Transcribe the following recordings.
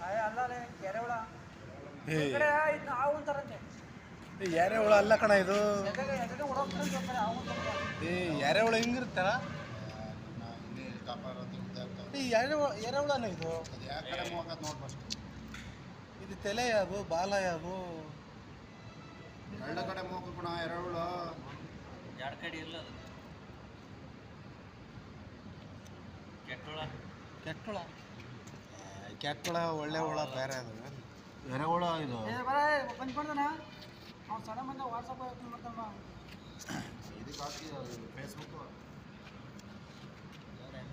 ಅಯ್ಯ ಅಲ್ಲ ರೀ ಎರೆಹುಳ ಏ. ಕಡೆ ಹಾವು ಅಂತಾರಂತೆ ಎರೆಹುಳ ಅಲ್ಲ ಕಣ ಇದು. ಎದೆಗೆ ಎದೆಗೆ ಹೊಡೋಗ್ತಾರೆ ಅಂತಾರೆ ಹಾವು ಅಂತಾರೆ ಏ ಎರೆಹುಳ ಹಿಂಗಿರುತ್ತಲ್ಲ? ಈ ಎರೆಹುಳ ಎರೆಹುಳನ ಇದು? ಇದು ತಲೆ ಯಾವುದು ಬಾಲ ಯಾವುದು? ಎರಡು ಕಡೆ ಮೂಗು ಗುಣ ಎರಡು ಎರಡು ಕಡೆ ಇಲ್ಲ ಅದು ಕೆಟ್ಟೋಳ ಕೆಟ್ಟುಳ. ಕೆಟ್ಟುಳ ಒಳ್ಳೆ ಹುಳ ಬೇರೆ ಅದು. ಎರೆಹುಳ ಇದು. ಅವ್ನು ವಾಟ್ಸಪ್ ಮಾಡ್ತಾನ ಇದಕ್ಕೆ ಹಾಕಿ ಫೇಸ್ಬುಕ್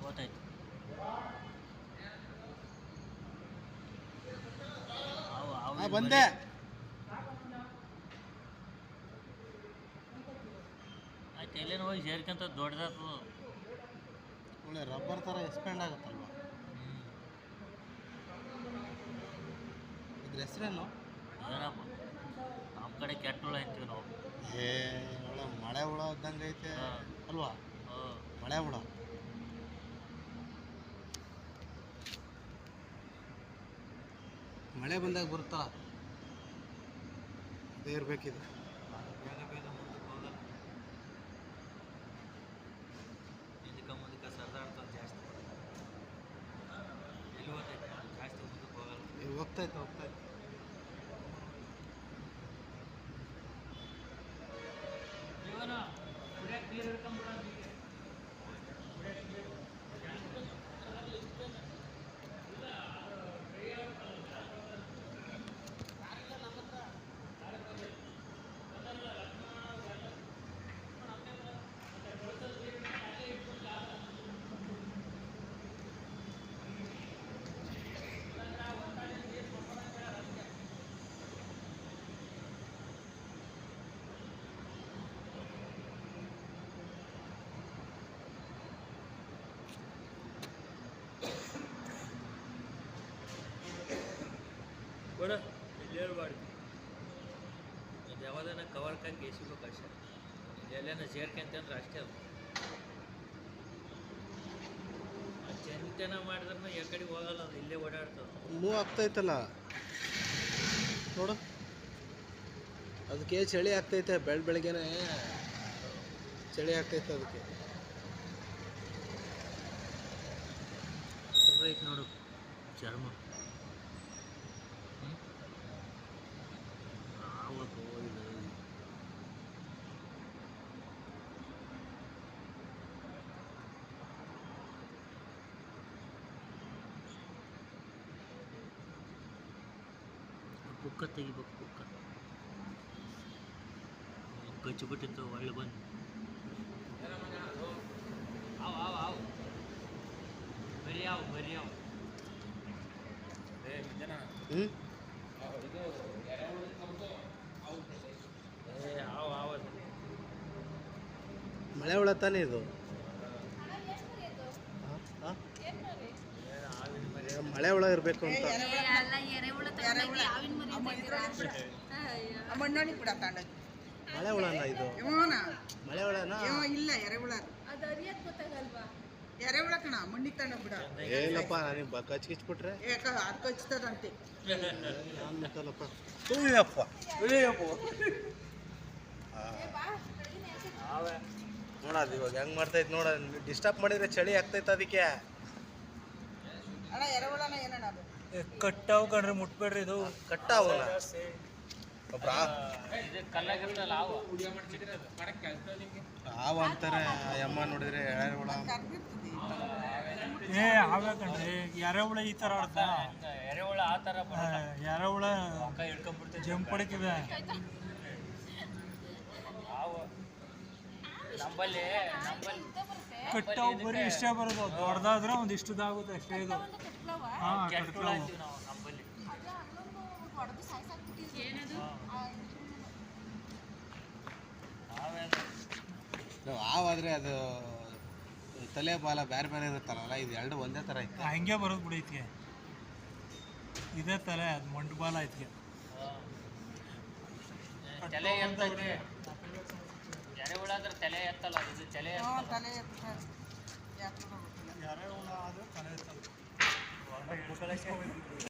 ಗೊತ್ತಾಯ್ತು. ಬಂದೆ. ಆಯ್ತು ಎಲ್ಲೇನು ಹೋಗಿ ಸೇರ್ಕೊಂತ ದೊಡ್ಡದಾಗ್ತದ. ಒಳ್ಳೆ ರಬ್ಬರ್ ಥರ ಎಕ್ಸ್ಪೆಂಡ್ ಆಗುತ್ತಲ್ವ? ಇದ್ರ ಹೆಸರೇನು? ಏನಪ್ಪ ನಮ್ಮ ಕಡೆ ಕೆಟ್ಟ ಹುಳ ಅಂತೀವಿ ನಾವು. ಏ ಒಳ್ಳೆ ಮಳೆ ಹುಳ ಇದ್ದಂಗೆ ಐತೆ ಅಲ್ವಾ? ಮಳೆ ಹುಳ. ಮಳೆ ಬಂದಾಗ ಬರುತ್ತಾ? ಅದೇ ಇರ್ಬೇಕಿದು ಏ, ಹೋಗ್ತೈತೆ ಹೋಗ್ತೈತೆ ಇವನ ಕೊಡ. ಇಲ್ಲಿ ಹೇಳ್ಬಾರ್ದು. ಅದು ಯಾವ್ದಾನ ಕವರ್ ಹಾಕಿ ಎಸಿಬೇಕು ಅಷ್ಟೇ ಎಲ್ಲೇನ ಸೇರ್ಕೊಂತಂದ್ರೆ ಅಷ್ಟೇ ಅದು. ಚಿಂತೆನ ಮಾಡಿದ್ರೆ ಈ ಕಡೆ ಹೋಗಲ್ಲ ಅದು ಇಲ್ಲೇ ಓಡಾಡ್ತದೆ. ಮೂವ್ ಆಗ್ತೈತಲ್ಲ. ನೋಡು. ಅದಕ್ಕೆ ಚಳಿ ಆಗ್ತೈತೆ ಬೆಳ್ ಬೆಳಗ್ಗೆನೆ ಚಳಿ ಆಗ್ತೈತೆ ಅದಕ್ಕೆ. ನೋಡು. ಚರ್ಮ. ಪುಕ್ಕ ತೆಗಿಬೇಕು ಪುಕ್ಕ ಕಚ್ಚಿಬಿಟ್ಟಿತ್ತು ಒಳ್ಳೆ ಬಂದು ಅವು ಅವು ಅವು ಬರೀ ಅವು ಬರೀ ಅವು ಹ್ಞೂ ಏ ಅವು ಅವು ಮಳೆ ಹುಳ ತಾನೇ ಇದು ಇರಬೇಕು ಅಂತ. ಕೂಡ ಮಳೆ ಹುಳನ ಇದು? ಮಳೆ ಹುಳನ? ಇಲ್ಲ ಎರೆಹುಳ ಎರೆಹುಳ ಕಣ ಮಣ್ಣಿಗೆ ತಾಂಡ ಬಿಡ. ಏನಿಲ್ಲಪ್ಪ ನನಗೆ ಬ ಕಚ್ಕಿಚ್ಬಿಟ್ರೆ ಯಾಕ ಅದು ಕಚ್ತದಂತೆ ನಾನು ಮುಟ್ಟಲ್ಲಪ್ಪ ನೋಡೋದು ಇವಾಗ. ಹೆಂಗ್ ಮಾಡ್ತೈತೆ ನೋಡ ಡಿಸ್ಟರ್ಬ್ ಮಾಡಿದ್ರೆ ಚಳಿ ಆಗ್ತೈತ ಅದಕ್ಕೆ. ಅಣ್ಣ ಎರೆಹುಳನ ಏನಣ್ಣ ಅದು? ಕಟ್ಟಾವು ಕಣ್ರಿ ಮುಟ್ಬೇಡ್ರಿ ಇದು. ಕಟ್ಟಾವಲ್ಲ? ಹಾವ ಅಂತಾರೆ ಯಮ್ಮ ನೋಡಿದ್ರೆ ಎಳೆ ಹುಳ ಕರ್ದಿರ್ತದೆ ಏ ಹಾವೇ ಕಣ್ರಿ ಎರೆಹುಳ ಈ ಥರ ಆಡ್ತಾ ಎರೆಹುಳ ಆ ಥರ ಎರೆಹುಳ ಕೈ ಕಟ್ಟಾವು ಬರೀ ಇಷ್ಟೇ ಬರೋದು. ದೊಡ್ಡದಾದ್ರೆ ಒಂದು ಇಷ್ಟದಾಗುತ್ತೆ ಅಷ್ಟೇ ಇದು. ಹಾ ಕಟ್ಟಾವು ಅಂತೀವಿ ನಾವು ನಂಬಲ್ಲಿ. ಏನದು? ಆವೆ ನಾವು ಹಾವಾದ್ರೆ ಅದು ತಲೆ ಬಾಲ ಬೇರೆ ಬೇರೆ ಇರುತ್ತಲ್ಲ ಇದು ಎರಡು ಒಂದೇ ಥರ ಇತ್ತು. ಹಂಗೆ ಬರೋದು ಬಿಡಿ ಐತಿಗೆ ಇದೇ ತಲೆ ಅದು ಮಂಡು ಬಾಲ ಐತಿಗೆ ತಲೆ ಎತ್ತೈತೆ ಎರೆಹುಳ ಅಂದ್ರೆ ತಲೆ ಎತ್ತಲ್ಲ ಇದು ತಲೆ ಹ್ಞೂ ಎತ್ತಲ್ಲ ತಲೆ ಎತ್ತ ಯಾಕೆ ಗೊತ್ತಿಲ್ಲ ಎರೆಹುಳ ಆದ್ರೆ ತಲೆ ಎತ್ತಲ್ಲ ಕಳಿಸ್ಕೊಬೇಕು